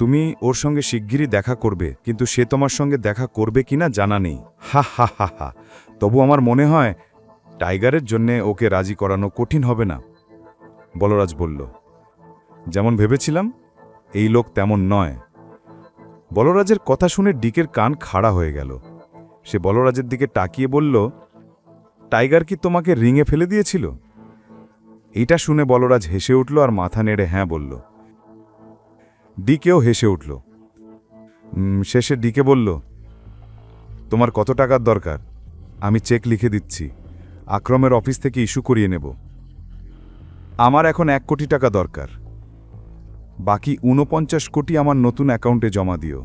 তুমি ওর সঙ্গে শিগগিরই দেখা করবে, কিন্তু সে তোমার সঙ্গে দেখা করবে কিনা জানা নেই। হা হা হা হা। তবু আমার মনে হয়, টাইগারের জন্যে ওকে রাজি করানো কঠিন হবে না। বলরাজ বলল, যেমন ভেবেছিলাম, এই লোক তেমন নয়। বলরাজের কথা শুনে ডিকের কান খাড়া হয়ে গেল। সে বলরাজের দিকে তাকিয়ে বলল, টাইগার কি তোমাকে রিঙে ফেলে দিয়েছিল? এইটা শুনে বলরাজ হেসে উঠল আর মাথা নেড়ে হ্যাঁ বলল। ডিকেও হেসে উঠল। শেষে ডিকে বলল, তোমার কত টাকার দরকার? আমি চেক লিখে দিচ্ছি। আক্রমের অফিস থেকে ইস্যু করিয়ে নেব। আমার এখন এক কোটি টাকা দরকার। বাকি ঊনপঞ্চাশ কোটি আমার নতুন অ্যাকাউন্টে জমা দিও।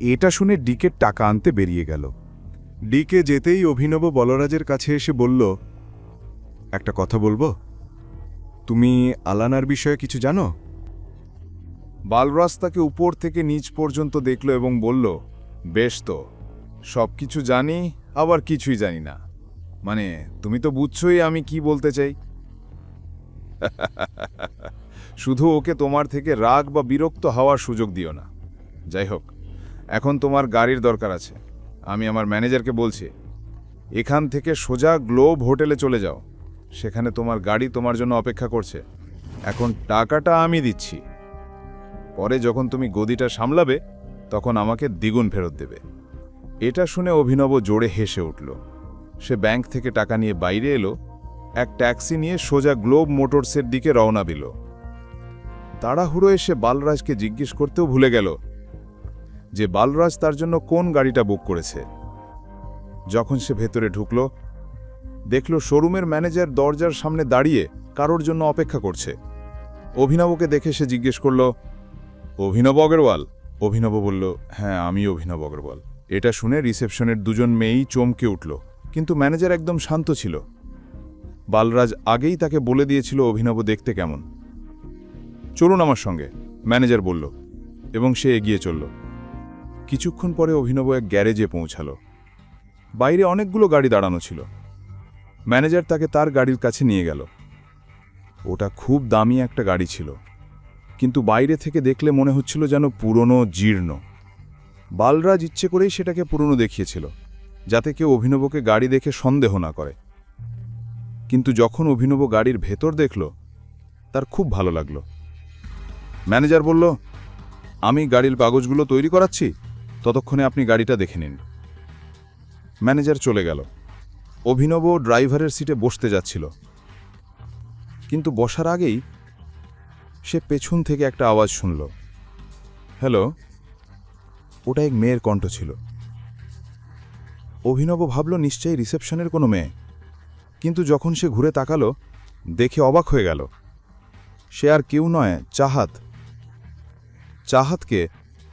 এটা শুনে ডিকের টাকা আনতে বেরিয়ে গেল। ডিকে যেতেই অভিনব বলরাজের কাছে এসে বলল, একটা কথা বলব? তুমি আলানার বিষয়ে কিছু জানো? বালরাজ তাকে উপর থেকে নিচ পর্যন্ত দেখল এবং বলল, বেশ তো সব কিছু জানি, আবার কিছুই জানি না। মানে তুমি তো বুঝছই আমি কি বলতে চাই? শুধু ওকে তোমার থেকে রাগ বা বিরক্ত হওয়ার সুযোগ দিও না। যাই হোক, এখন তোমার গাড়ির দরকার আছে। আমি আমার ম্যানেজারকে বলছি, এখান থেকে সোজা গ্লোব হোটেলে চলে যাও। সেখানে তোমার গাড়ি তোমার জন্য অপেক্ষা করছে। এখন টাকাটা আমি দিচ্ছি। পরে যখন তুমি গদিটা সামলাবে, তখন আমাকে দ্বিগুণ ফেরত দেবে। এটা শুনে অভিনব জোরে হেসে উঠল। সে ব্যাংক থেকে টাকা নিয়ে বাইরে এলো, এক ট্যাক্সি নিয়ে সোজা গ্লোব মোটরসের দিকে রওনা দিল। তাড়াহুড়ো এসে বালরাজকে জিজ্ঞেস করতেও ভুলে গেল যে বালরাজ তার জন্য কোন গাড়িটা বুক করেছে। যখন সে ভেতরে ঢুকল, দেখল শোরুমের ম্যানেজার দরজার সামনে দাঁড়িয়ে কারোর জন্য অপেক্ষা করছে। অভিনবকে দেখে সে জিজ্ঞেস করল অভিনব অগ্রওয়াল? অভিনব বলল হ্যাঁ আমি অভিনব অগ্রওয়াল। এটা শুনে রিসেপশনের দুজন মেয়েই চমকে উঠল, কিন্তু ম্যানেজার একদম শান্ত ছিল। বালরাজ আগেই তাকে বলে দিয়েছিল অভিনব দেখতে কেমন। চলুন আমার সঙ্গে, ম্যানেজার বলল, এবং সে এগিয়ে চলল। কিছুক্ষণ পরে অভিনব এক গ্যারেজে পৌঁছালো। বাইরে অনেকগুলো গাড়ি দাঁড়ানো ছিল। ম্যানেজার তাকে তার গাড়ির কাছে নিয়ে গেল। ওটা খুব দামি একটা গাড়ি ছিল। কিন্তু বাইরে থেকে দেখলে মনে হচ্ছিল যেন পুরনো, জীর্ণ। বালরাজ ইচ্ছে করেই সেটাকে পুরনো দেখিয়েছিল, যাতে কেউ অভিনবকে গাড়ি দেখে সন্দেহ না করে। কিন্তু যখন অভিনব গাড়ির ভেতর দেখল, তার খুব ভালো লাগল। ম্যানেজার বলল, আমি গাড়ির কাগজগুলো তৈরি করাচ্ছি, ততক্ষণে আপনি গাড়িটা দেখে নিন। ম্যানেজার চলে গেল। অভিনব ড্রাইভারের সিটে বসতে যাচ্ছিল। কিন্তু বসার আগেই সে পেছন থেকে একটা আওয়াজ শুনল। হ্যালো? ওটা এক মেয়ের কণ্ঠ ছিল। অভিনব ভাবল, নিশ্চয়ই রিসেপশনের কোনো মেয়ে? কিন্তু যখন সে ঘুরে তাকালো, দেখে অবাক হয়ে গেল। সে আর কেউ নয়, চাহাত। চাহাতকে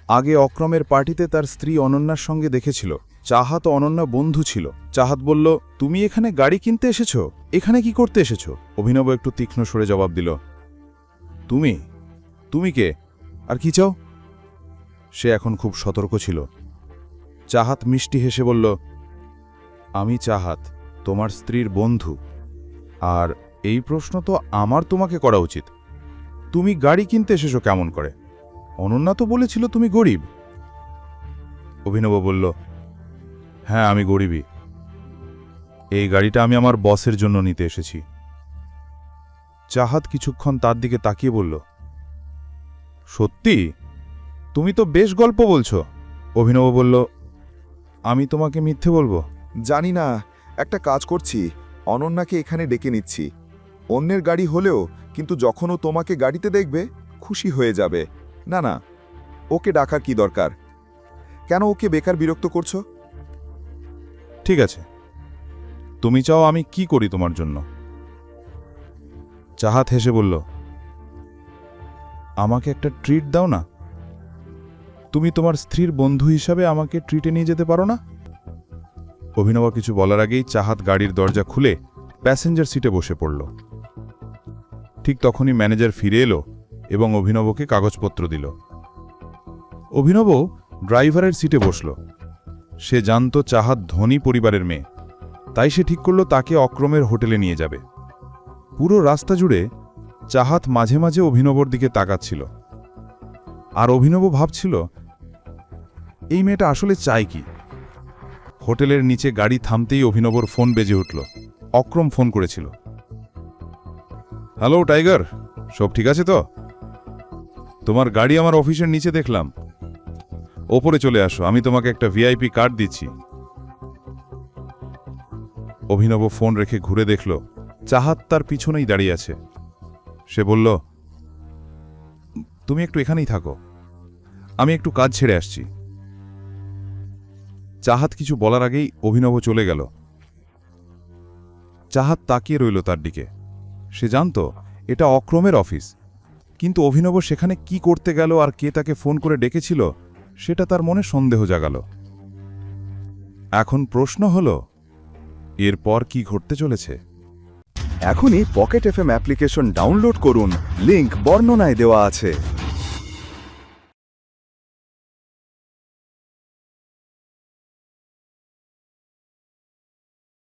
আগে অক্রমের পার্টিতে তার স্ত্রী অনন্যার সঙ্গে দেখেছিল। চাহাত অনন্যা বন্ধু ছিল। চাহাত বলল, তুমি এখানে গাড়ি কিনতে এসেছ? এখানে কি করতে এসেছ? অভিনব একটু তীক্ষ্ণ সরে জবাব দিল তুমি? তুমি কে? আর কি চাও? সে এখন খুব সতর্ক ছিল। চাহাত মিষ্টি হেসে বলল, আমি চাহাত, তোমার স্ত্রীর বন্ধু। আর এই প্রশ্ন তো আমার তোমাকে করা উচিত। তুমি গাড়ি কিনতে এসেছ কেমন করে? অনন্যা তো বলেছিল তুমি গরিব। অভিনব বলল হ্যাঁ আমি গরিবই। এই গাড়িটা আমি আমার বসের জন্য নিতে এসেছি। চাহাত কিছুক্ষণ তার দিকে তাকিয়ে বলল সত্যি? তুমি তো বেশ গল্প বলছো। অভিনব বলল আমি তোমাকে মিথ্যে বলব? জানি না একটা কাজ করছি অনন্যাকে এখানে ডেকে নিচ্ছি। অন্যের গাড়ি হলেও কিন্তু যখন ও তোমাকে গাড়িতে দেখবে খুশি হয়ে যাবে। না না ওকে ডাকার কি দরকার? কেন ওকে বেকার বিরক্ত করছ? ঠিক আছে তুমি চাও আমি কি করি তোমার জন্য? চাহাত হেসে বলল, আমাকে একটা ট্রিট দাও না। তুমি তোমার স্ত্রীর বন্ধু হিসাবে আমাকে ট্রিটে নিয়ে যেতে পারো না? অভিনব কিছু বলার আগেই চাহাত গাড়ির দরজা খুলে প্যাসেঞ্জার সিটে বসে পড়ল। ঠিক তখনই ম্যানেজার ফিরে এলো এবং অভিনবকে কাগজপত্র দিল। অভিনব ড্রাইভারের সিটে বসল। সে জানত চাহাত ধনী পরিবারের মেয়ে। তাই সে ঠিক করল তাকে অক্রমের হোটেলে নিয়ে যাবে। পুরো রাস্তা জুড়ে চাহাত মাঝে মাঝে অভিনবর দিকে তাকাচ্ছিল। আর অভিনব ভাবছিল, এই মেয়েটা আসলে চায় কি? হোটেলের নিচে গাড়ি থামতেই অভিনবর ফোন বেজে উঠল। অক্রম ফোন করেছিল, হ্যালো, টাইগার, সব ঠিক আছে তো? তোমার গাড়ি আমার অফিসের নিচে দেখলাম। ওপরে চলে আসো, আমি তোমাকে একটা ভিআইপি কার্ড দিচ্ছি। অভিনব ফোন রেখে ঘুরে দেখল চাহাত তার পিছনেই দাঁড়িয়ে আছে। সে বলল, তুমি একটু এখানেই থাকো। আমি একটু কাজ ছেড়ে আসছি। চাহাত কিছু বলার আগেই অভিনব চলে গেল। চাহাত তাকিয়ে রইল তার দিকে। সে জানত, এটা অক্রমের অফিস। কিন্তু অভিনব সেখানে কি করতে গেল আর কে তাকে ফোন করে ডেকেছিল, সেটা তার মনে সন্দেহ জাগাল। এখন প্রশ্ন হল, এরপর কি ঘটতে চলেছে? এখনই পকেট এফএম অ্যাপ্লিকেশন ডাউনলোড করুন। লিংক বর্ণনায় দেওয়া আছে।